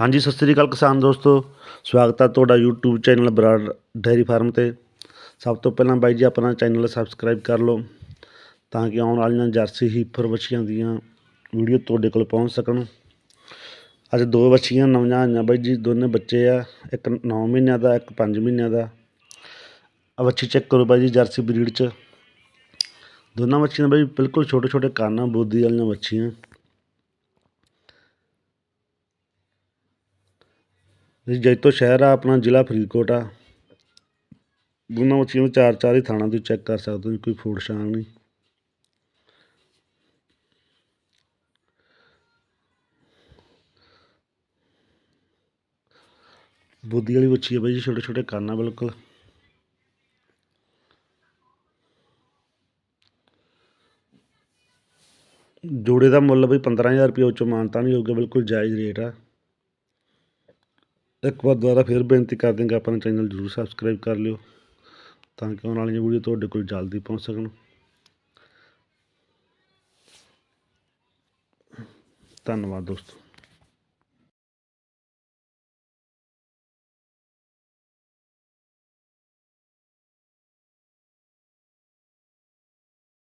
ਹਾਂਜੀ, ਸਤਿ ਸ੍ਰੀ ਅਕਾਲ ਕਿਸਾਨ ਦੋਸਤੋ। ਸਵਾਗਤ ਹੈ ਤੁਹਾਡਾ YouTube channel Brar dairy farm ਤੇ। ਸਭ ਤੋਂ ਪਹਿਲਾਂ ਬਾਈ ਜੀ, ਆਪਣਾ ਚੈਨਲ ਸਬਸਕ੍ਰਾਈਬ ਕਰ ਲਓ ਤਾਂ ਕਿ ਆਉਣ ਵਾਲੀਆਂ ਜਰਸੀ ਹੀਫਰ ਵੱਛੀਆਂ ਦੀਆਂ ਵੀਡੀਓ ਤੁਹਾਡੇ ਕੋਲ ਪਹੁੰਚ ਸਕਣ। ਅੱਜ ਦੋ ਵੱਛੀਆਂ ਨਵੀਆਂ ਆਈਆਂ ਬਾਈ ਜੀ, ਦੋਨੇ ਬੱਚੇ ਆ, ਇੱਕ 9 ਮਹੀਨਿਆਂ ਦਾ, ਇੱਕ 5 ਮਹੀਨਿਆਂ ਦਾ। ਆ ਵੱਛੀ ਚੈੱਕ ਕਰੋ ਬਾਈ ਜੀ, ਜਰਸੀ ਬਰੀਡ ਚ। ਦੋਨਾਂ ਵੱਛੀਆਂ ਬਾਈ ਬਿਲਕੁਲ ਛੋਟੇ ਛੋਟੇ ਕੰਨ ਬੋਦੀ ਵਾਲੀਆਂ ਵੱਛੀਆਂ। ਜੈਤੋ ਸ਼ਹਿਰ ਆ, ਆਪਣਾ ਜ਼ਿਲ੍ਹਾ ਫਰੀਦਕੋਟ ਆ। ਦੋਨਾਂ ਮੱਛੀਆਂ ਨੂੰ ਚਾਰ ਚਾਰ ਹੀ ਥਾਣਾ ਤੁਸੀਂ ਚੈੱਕ ਕਰ ਸਕਦੇ ਹੋ, ਕੋਈ ਫੂਡ ਸ਼ਾਨ ਨਹੀਂ। ਬੁੱਧੀ ਵਾਲੀ ਬੱਚੀ ਹੈ ਬਾਈ ਜੀ, ਛੋਟੇ ਛੋਟੇ ਕੰਨ ਆ ਬਿਲਕੁਲ। ਜੋੜੇ ਦਾ ਮੁੱਲ ਬਈ 15000 ਰੁਪਏ ਉੱਚੋਂ ਮਾਨਤਾ ਨਹੀਂ ਹੋਊਗਾ, ਬਿਲਕੁਲ ਜਾਇਜ਼ ਰੇਟ ਆ। ਇੱਕ ਵਾਰ ਦੁਬਾਰਾ ਫਿਰ ਬੇਨਤੀ ਕਰ ਦਿਆਂਗਾ ਆਪਣਾ ਚੈਨਲ ਜ਼ਰੂਰ ਸਬਸਕ੍ਰਾਈਬ ਕਰ ਲਿਓ, ਤਾਂ ਕਿ ਆਉਣ ਵਾਲੀਆਂ ਵੀਡੀਓ ਤੁਹਾਡੇ ਕੋਲ ਜਲਦੀ ਪਹੁੰਚ ਸਕਣ। ਧੰਨਵਾਦ ਦੋਸਤੋ।